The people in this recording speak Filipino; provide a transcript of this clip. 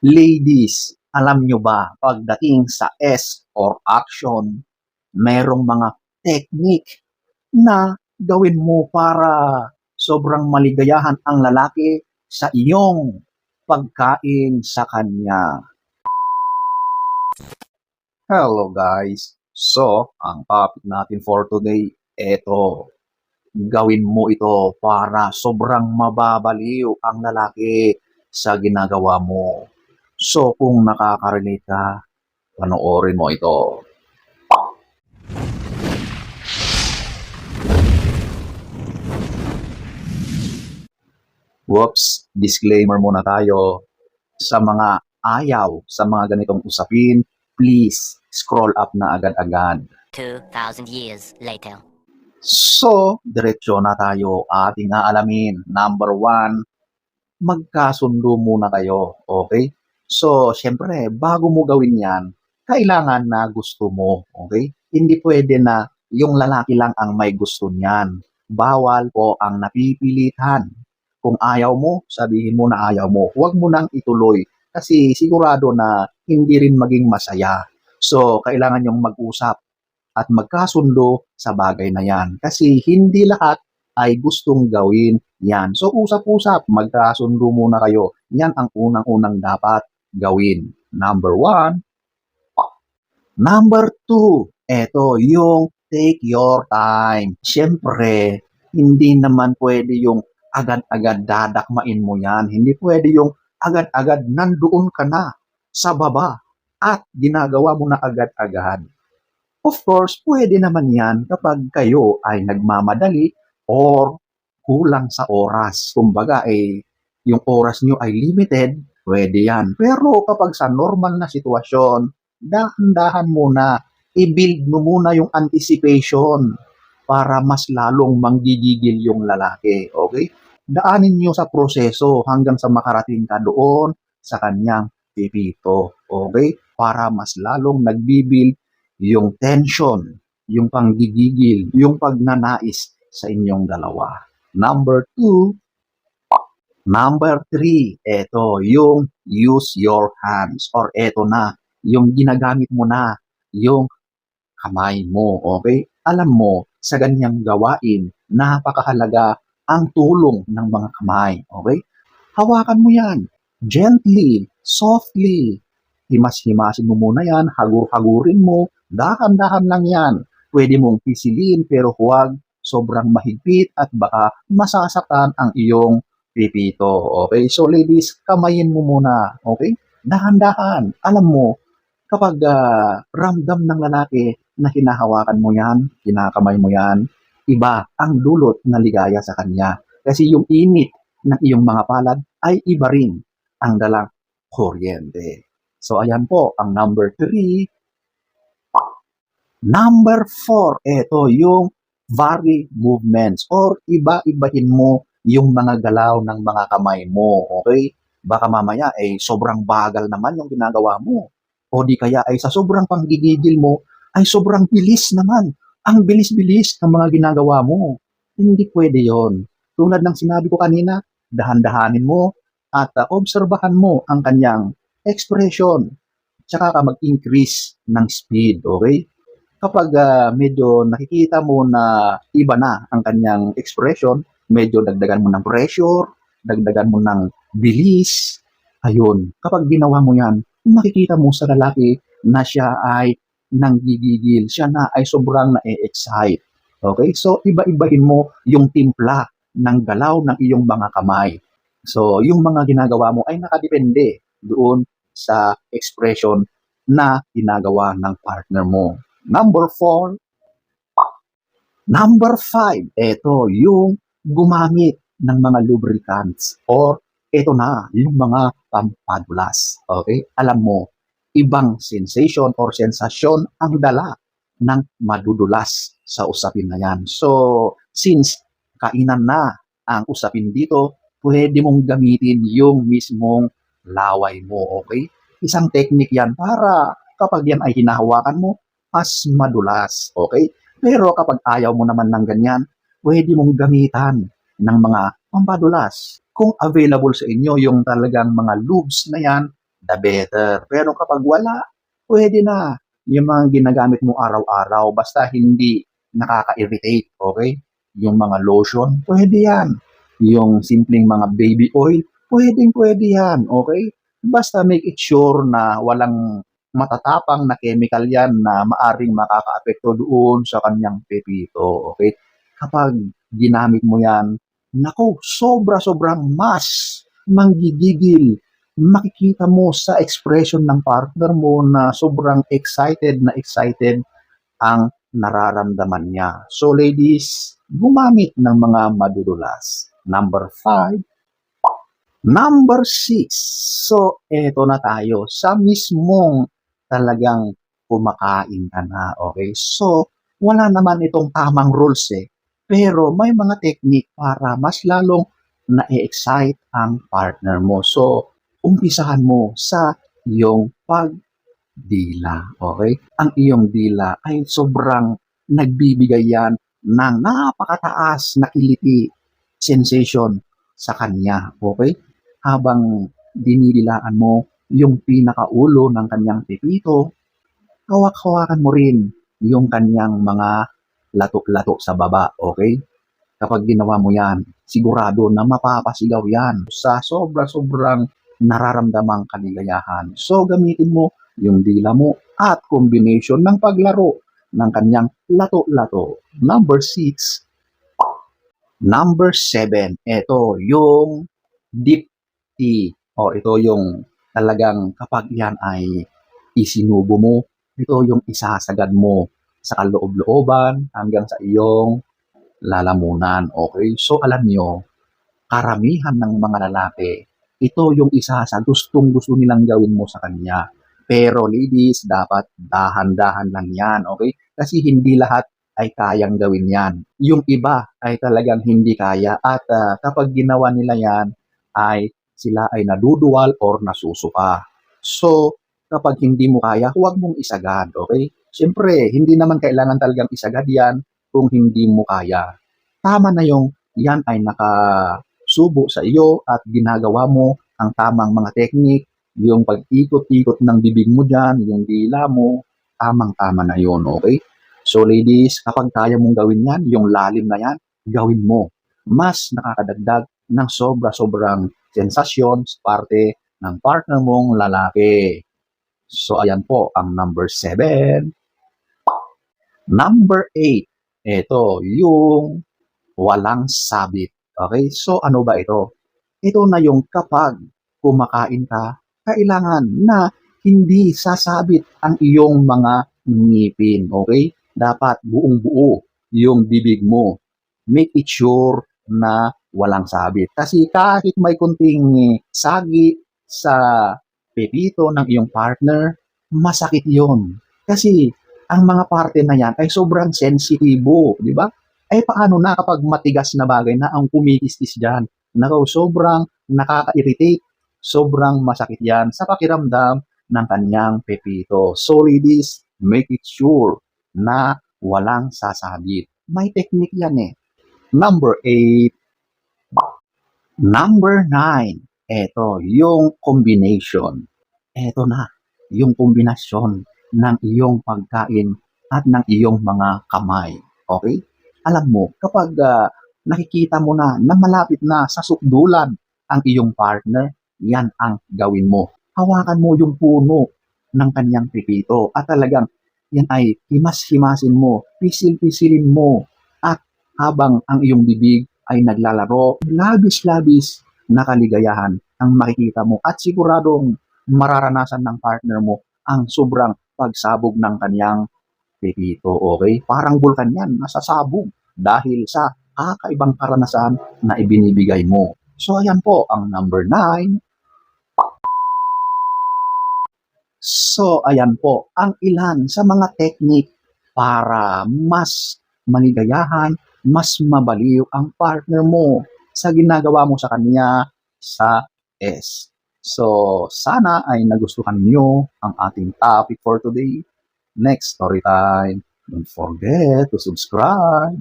Ladies, alam nyo ba, pagdating sa S or action, merong mga technique na gawin mo para sobrang maligayahan ang lalaki sa iyong pagkain sa kanya. Hello guys! So, ang topic natin for today, eto. Gawin mo ito para sobrang mababaliw ang lalaki sa ginagawa mo. So, kung nakaka-relate ka, panoorin mo ito. Whoops, disclaimer muna tayo. Sa mga ayaw sa mga ganitong usapin, please scroll up na agad-agad. 2,000 years later. So, diretsyo na tayo ating aalamin. Number one, magkasundo muna kayo. Okay? So, syempre, bago mo gawin yan, kailangan na gusto mo. Okay? Hindi pwede na yung lalaki lang ang may gusto niyan. Bawal po ang napipilitan. Kung ayaw mo, sabihin mo na ayaw mo. Huwag mo nang ituloy. Kasi sigurado na hindi rin maging masaya. So, kailangan yung mag-usap at magkasundo sa bagay na yan. Kasi hindi lahat ay gustong gawin yan. So, usap-usap, magkasundo muna kayo. Yan ang unang-unang dapat gawin. Number one. Number two, eto yung take your time. Siyempre, hindi naman pwede yung agad-agad dadakmain mo yan. Hindi pwede yung agad-agad nandoon ka na sa baba at ginagawa mo na agad-agad. Of course, pwede naman yan kapag kayo ay nagmamadali or kulang sa oras. Kumbaga, eh, yung oras nyo ay limited, pwede yan. Pero kapag sa normal na sitwasyon, dahan-dahan muna, i-build mo muna yung anticipation para mas lalong manggigigil yung lalaki. Okay? Daanin nyo sa proseso hanggang sa makarating ka doon sa kanyang pipito. Okay? Para mas lalong nagbibuild yung tension, yung panggigigil, yung pagnanais sa inyong dalawa. Number two, number three, eto, yung use your hands or eto na, yung ginagamit mo na, yung kamay mo, okay? Alam mo, sa ganyang gawain, napakahalaga ang tulong ng mga kamay, okay? Hawakan mo yan, gently, softly, himas-himasin mo muna yan, hagur-hagurin mo, dahan-dahan lang yan. Pwede mong pisilin pero huwag sobrang mahigpit at baka masasaktan ang iyong pipito. Okay? So ladies, kamayin mo muna. Okay? Dahan-dahan. Alam mo, kapag ah, ramdam ng lalaki na hinahawakan mo yan, kinakamay mo yan, iba ang dulot na ligaya sa kanya. Kasi yung init ng iyong mga palad ay iba rin ang dalang kuryente. So ayan po, ang number three. Number four, ito yung vary movements or iba-ibahin mo yung mga galaw ng mga kamay mo. Okay? Baka mamaya ay sobrang bagal naman yung ginagawa mo. O di kaya ay sa sobrang panggigigil mo ay sobrang bilis naman. Ang bilis-bilis ng mga ginagawa mo. Hindi pwede yon. Tulad ng sinabi ko kanina, dahan-dahanin mo at uh, obserbahan mo ang kanyang expression. Tsaka ka mag-increase ng speed, okay? Kapag ah, medyo nakikita mo na iba na ang kanyang expression, medyo dagdagan mo ng pressure, dagdagan mo ng bilis, ayun. Kapag ginawa mo yan, makikita mo sa lalaki na siya ay nanggigigil, siya na ay sobrang na-excite. Okay? So, iba-ibahin mo yung timpla ng galaw ng iyong mga kamay. So, yung mga ginagawa mo ay nakadepende doon sa expression na ginagawa ng partner mo. Number four. Number five, ito yung gumamit ng mga lubricants or ito na, yung mga pampadulas. Okay? Alam mo, ibang sensation or sensasyon ang dala ng madudulas sa usapin na yan. So, since kainan na ang usapin dito, pwede mong gamitin yung mismong laway mo, okay? Isang technique yan para kapag yan ay hinahawakan mo, mas madulas, okay? Pero kapag ayaw mo naman ng ganyan, pwede mong gamitan ng mga pampadulas. Kung available sa inyo yung talagang mga lubes na yan, the better. Pero kapag wala, pwede na. Yung mga ginagamit mo araw-araw, basta hindi nakaka-irritate, okay? Yung mga lotion, pwede yan. Yung simpleng mga baby oil, pwedeng pwede yan, okay? Basta make it sure na walang matatapang na chemical yan na maaring makakaapekto doon sa kanyang pepito, okay? Kapag ginamit mo yan, nako, sobra-sobrang mas manggigigil. Makikita mo sa expression ng partner mo na sobrang excited na excited ang nararamdaman niya. So ladies, gumamit ng mga madudulas. Number five. Number six. So, eto na tayo. Sa mismong talagang kumakain ka na. Okay? So, wala naman itong tamang rules eh. Pero may mga technique para mas lalong na-excite ang partner mo. So, umpisahan mo sa iyong pagdila. Okay? Ang iyong dila ay sobrang nagbibigay yan ng napakataas na kiliti sensation sa kanya. Okay? Habang dinidilaan mo yung pinakaulo ng kanyang pipito, hawak-hawakan mo rin yung kanyang mga lato-lato sa baba. Okay? Kapag ginawa mo yan, sigurado na mapapasigaw yan sa sobra-sobrang nararamdamang kaligayahan. So, gamitin mo yung dila mo at combination ng paglaro ng kanyang lato-lato. Number six. Number seven. Ito, yung deep tea. O, ito yung talagang kapag yan ay isinubo mo, ito yung isasagad mo sa kaloob-looban hanggang sa iyong lalamunan. Okay? So, alam nyo, karamihan ng mga lalaki, ito yung isa sa gustong gusto nilang gawin mo sa kanya. Pero ladies, dapat dahan-dahan lang yan, okay? Kasi hindi lahat ay kayang gawin yan. Yung iba ay talagang hindi kaya at ah, kapag ginawa nila yan, ay sila ay naduduwal or nasusuka. So, kapag hindi mo kaya, huwag mong isagad, okay? Siyempre, hindi naman kailangan talagang isagad yan kung hindi mo kaya. Tama na yung yan ay nakasubo sa iyo at ginagawa mo ang tamang mga technique, yung pag-ikot-ikot ng bibig mo dyan, yung dila mo, tamang-tama na yun, okay? So ladies, kapag kaya mong gawin yan, yung lalim na yan, gawin mo. Mas nakakadagdag ng sobra-sobrang sensasyon sa parte ng partner mong lalaki. So ayan po ang number 7. Number 8. Ito, yung walang sabit. Okay? So ano ba ito? Ito na yung kapag kumakain ka, kailangan na hindi sasabit ang iyong mga ngipin. Okay? Dapat buong buo yung bibig mo. Make it sure na walang sabit. Kasi kahit may kunting sagi sa pepito ng iyong partner, masakit yon. Kasi ang mga parte na yan ay sobrang sensitibo, di ba? Ay paano na kapag matigas na bagay na ang kumikis-kis dyan? Nako, sobrang nakaka-irritate, sobrang masakit yan sa pakiramdam ng kanyang pepito. So ladies, make it sure na walang sasabit. May technique yan eh. Number 8. Number 9. Ito, yung combination. Ito na, yung kombinasyon ng iyong pagkain at ng iyong mga kamay. Okay? Alam mo, kapag ah, nakikita mo na na malapit na sa sukdulan ang iyong partner, yan ang gawin mo. Hawakan mo yung puno ng kanyang pipito at talagang yan ay himas-himasin mo, pisil-pisilin mo at habang ang iyong bibig ay naglalaro, labis-labis na kaligayahan ang makikita mo at siguradong mararanasan ng partner mo ang sobrang pagsabog ng kanyang pipito, okay? Parang bulkan yan, nasasabog dahil sa kakaibang karanasan na ibinibigay mo. So, ayan po ang number 9. So, ayan po ang ilan sa mga technique para mas maligayahan, mas mabaliw ang partner mo sa ginagawa mo sa kanya sa S. So, sana ay nagustuhan nyo ang ating topic for today. Next story time. Don't forget to subscribe.